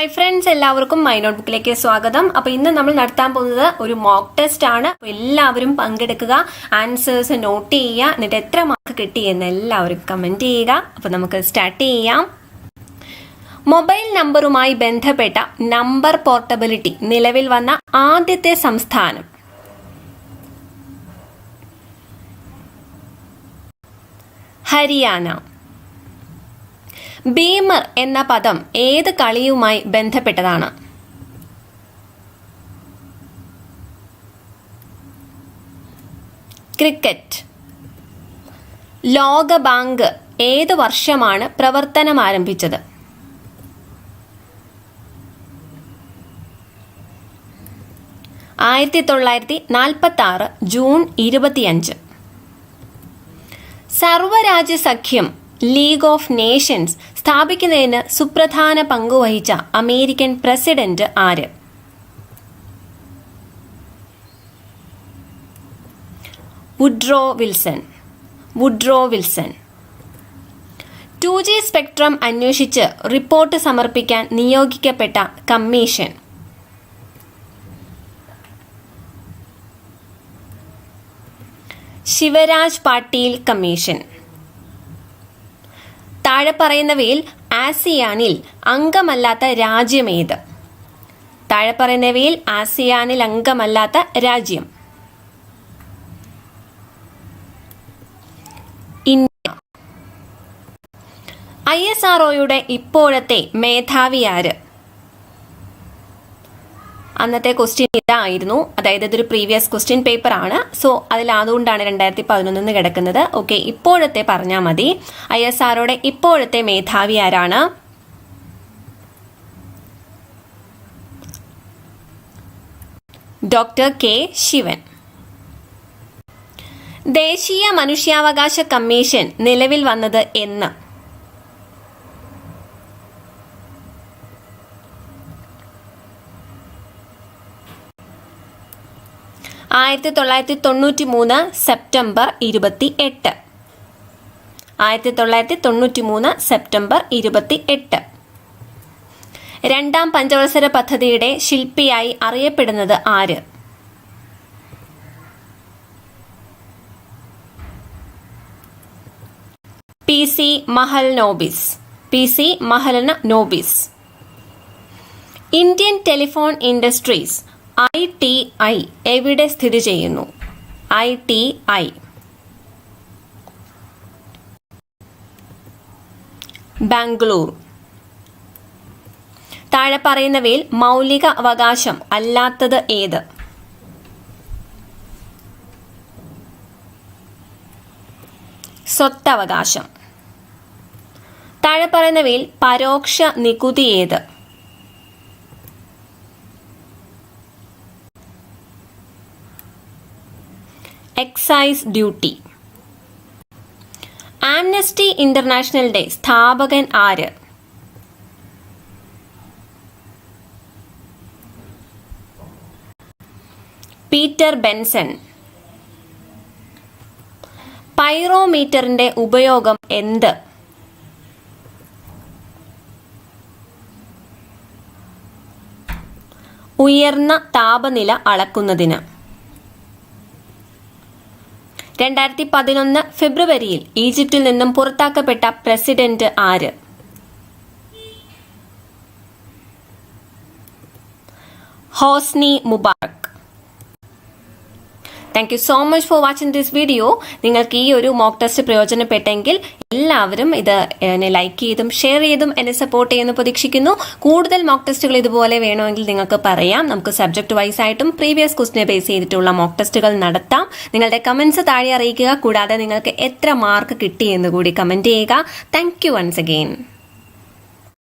Hi friends എല്ലാവർക്കും my note ബുക്കിലേക്ക് സ്വാഗതം. അപ്പൊ ഇന്ന് നമ്മൾ നടത്താൻ പോകുന്നത് ഒരു മോക്ക് ടെസ്റ്റ് ആണ്. എല്ലാവരും പങ്കെടുക്കുക ആൻസേഴ്സ് നോട്ട് ചെയ്യുക എന്നിട്ട് എത്ര മാർക്ക് കിട്ടി എന്ന് എല്ലാവരും കമന്റ് ചെയ്യുക. അപ്പൊ നമുക്ക് സ്റ്റാർട്ട് ചെയ്യാം. മൊബൈൽ നമ്പറുമായി ബന്ധപ്പെട്ട നമ്പർ പോർട്ടബിലിറ്റി നിലവിൽ വന്ന ആദ്യത്തെ സംസ്ഥാനം. ഹരിയാന. ബീമർ എന്ന പദം ഏത് കളിയുമായി ബന്ധപ്പെട്ടതാണ്? ക്രിക്കറ്റ്. ലോകബാങ്ക് ഏത് വർഷമാണ് പ്രവർത്തനം ആരംഭിച്ചത്? ആയിരത്തി തൊള്ളായിരത്തി നാൽപ്പത്തി ആറ് ജൂൺ ഇരുപത്തിയഞ്ച്. സർവരാജ്യ സഖ്യം ലീഗ് ഓഫ് നേഷൻസ് സ്ഥാപിക്കുന്നതിന് സുപ്രധാന പങ്കുവഹിച്ച അമേരിക്കൻ പ്രസിഡന്റ് ആര്? Woodrow Wilson. Woodrow Wilson. Two G spectrum അന്വേഷിച്ച് റിപ്പോർട്ട് സമർപ്പിക്കാൻ നിയോഗിക്കപ്പെട്ട കമ്മീഷൻ. ശിവരാജ് പാട്ടീൽ കമ്മീഷൻ. താഴെ പറയുന്നവയിൽ ആസിയാനിൽ അംഗമല്ലാത്ത രാജ്യമേത്? താഴെ പറയുന്നവയിൽ ആസിയാനിൽ അംഗമല്ലാത്ത രാജ്യം. ഇന്ത്യ. ഐ എസ് ആർഒയുടെ ഇപ്പോഴത്തെ മേധാവി ആര്? അന്നത്തെ ക്വസ്റ്റ്യൻ ഇതായിരുന്നു. അതായത് ഇതൊരു പ്രീവിയസ് ക്വസ്റ്റ്യൻ പേപ്പർ ആണ്. സോ അതിൽ അതുകൊണ്ടാണ് രണ്ടായിരത്തി പതിനൊന്നിന്ന് കിടക്കുന്നത്. ഓക്കെ ഇപ്പോഴത്തെ പറഞ്ഞാൽ മതി. ഐ എസ് ആറോടെ ഇപ്പോഴത്തെ മേധാവി ആരാണ്? Doctor K. ശിവൻ. ദേശീയ മനുഷ്യാവകാശ കമ്മീഷൻ നിലവിൽ വന്നത് എന്ന്. ആയിരത്തി തൊള്ളായിരത്തി തൊണ്ണൂറ്റി മൂന്ന് സെപ്റ്റംബർ ഇരുപത്തി എട്ട് ആയിരത്തി തൊള്ളായിരത്തി തൊണ്ണൂറ്റി മൂന്ന് സെപ്റ്റംബർ ഇരുപത്തി എട്ട് രണ്ടാം പഞ്ചവത്സര പദ്ധതിയുടെ ശില്പിയായി അറിയപ്പെടുന്നത് ആര്? P C Mahalanobis P C Mahalanobis Indian telephone industries I T I എവിടെ സ്ഥിതി ചെയ്യുന്നു? I T I. ബാംഗ്ലൂർ. താഴെ പറയുന്നവയിൽ മൗലിക അവകാശം അല്ലാത്തത് ഏത്? സ്വത്തവകാശം. താഴെ പറയുന്നവയിൽ പരോക്ഷ നികുതി ഏത്? എക്സൈസ് ഡ്യൂട്ടി ആംനസ്റ്റി ഇന്റർനാഷണലിന്റെ സ്ഥാപകൻ ആര്? പീറ്റർ ബെൻസൺ പൈറോമീറ്ററിന്റെ ഉപയോഗം എന്ത്? ഉയർന്ന താപനില അളക്കുന്നതിന്. രണ്ടായിരത്തി പതിനൊന്ന് ഫെബ്രുവരിയിൽ ഈജിപ്തിൽ നിന്നും പുറത്താക്കപ്പെട്ട പ്രസിഡന്റ് ആര്? Hosni Mubarak. Thank you so much for watching this video നിങ്ങൾക്ക് ഈ ഒരു മോക്ക് ടെസ്റ്റ് പ്രയോജനപ്പെട്ടെങ്കിൽ എല്ലാവരും ഇത് എന്നെ ലൈക്ക് ചെയ്തും ഷെയർ ചെയ്തും എന്നെ സപ്പോർട്ട് ചെയ്യുന്നു പ്രതീക്ഷിക്കുന്നു. കൂടുതൽ മോക്ക് ടെസ്റ്റുകൾ ഇതുപോലെ വേണമെങ്കിൽ നിങ്ങൾക്ക് പറയാം. നമുക്ക് സബ്ജക്ട് വൈസ് ആയിട്ടും പ്രീവിയസ് ക്വസ്റ്റിനെ ബേസ് ചെയ്തിട്ടുള്ള മോക്ക് ടെസ്റ്റുകൾ നടത്താം. നിങ്ങളുടെ കമന്റ്സ് താഴെ അറിയിക്കുക. കൂടാതെ നിങ്ങൾക്ക് എത്ര മാർക്ക് കിട്ടി എന്ന് കൂടി കമന്റ് ചെയ്യുക. Thank you once again